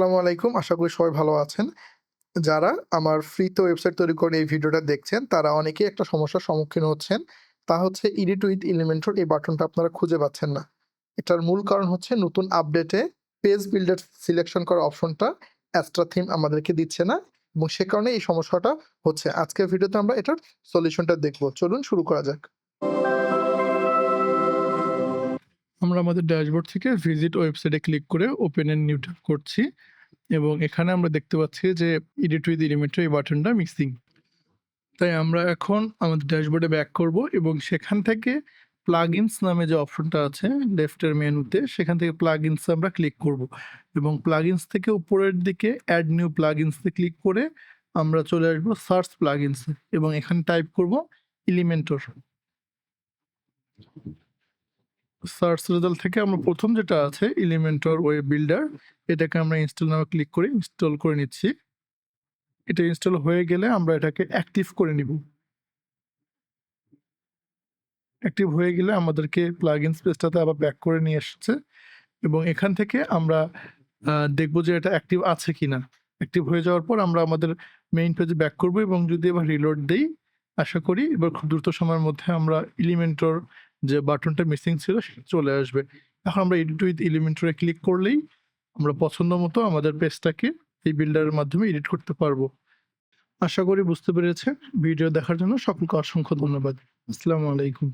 আসসালামু আলাইকুম। আশা করি সবাই ভালো আছেন। যারা আমার ফ্রিতে ওয়েবসাইট তৈরি করে এই ভিডিওটা দেখছেন, তারা অনেকেই একটা সমস্যার সম্মুখীন হচ্ছেন। তা হচ্ছে এডিট উইথ এলিমেন্টর এই বাটনটা আপনারা খুঁজে পাচ্ছেন না। এটার মূল কারণ হচ্ছে নতুন আপডেটে পেজ বিল্ডার সিলেকশন করা অপশনটা অ্যাস্ট্রা থিম আমাদেরকে দিচ্ছে না এবং সে কারণে এই সমস্যাটা হচ্ছে। আজকের ভিডিওতে আমরা এটার সলিউশনটা দেখব। চলুন শুরু করা যাক। আমরা আমাদের ড্যাশবোর্ড থেকে ভিজিট ওয়েবসাইটে ক্লিক করে ওপেন এন্ড নিউ ট্যাব করছি এবং এখানে আমরা দেখতে পাচ্ছি যে এডিট উইথ এলিমেন্টর এই বাটনটা মিক্সিং তাই আমরা এখন আমাদের ড্যাশবোর্ডে ব্যাক করব এবং সেখান থেকে প্লাগইনস নামে যে অপশনটা আছে লেফটের মেনুতে সেখান থেকে প্লাগইনস আমরা ক্লিক করব এবং প্লাগইনস থেকে উপরের দিকে অ্যাড নিউ প্লাগইনসে ক্লিক করে আমরা চলে আসব সার্চ প্লাগইনসে এবং এখানে টাইপ করব এলিমেন্টর সার্চ রেজাল্ট থেকে আমরা প্রথম যেটা আছে এলিমেন্টর ওয়েব বিল্ডার এটাকে আমরা ইনস্টল নামে ক্লিক করে ইনস্টল করে নিচ্ছি। এটা ইনস্টল হয়ে গেলে আমরা এটাকে অ্যাক্টিভ করে নিব। অ্যাক্টিভ হয়ে গেলে আমাদেরকে প্লাগ ইন স্পেসটাতে আবার ব্যাক করে নিয়ে এসেছে এবং এখান থেকে আমরা দেখব যে এটা অ্যাক্টিভ আছে কি না অ্যাক্টিভ হয়ে যাওয়ার পর আমরা আমাদের মেইন পেজে ব্যাক করব এবং যদি এবার রিলোড দেই, আশা করি এবার খুব দ্রুত সময়ের মধ্যে আমরা এলিমেন্টর যে বাটনটা মিসিং ছিল সেটা চলে আসবে। এখন আমরা এডিট উইথ এলিমেন্টরে ক্লিক করলেই আমরা পছন্দ মতো আমাদের পেজটাকে এই বিল্ডারের মাধ্যমে এডিট করতে পারব। আশা করি বুঝতে পেরেছেন। ভিডিও দেখার জন্য সকলকে অসংখ্য ধন্যবাদ। আসসালামু আলাইকুম।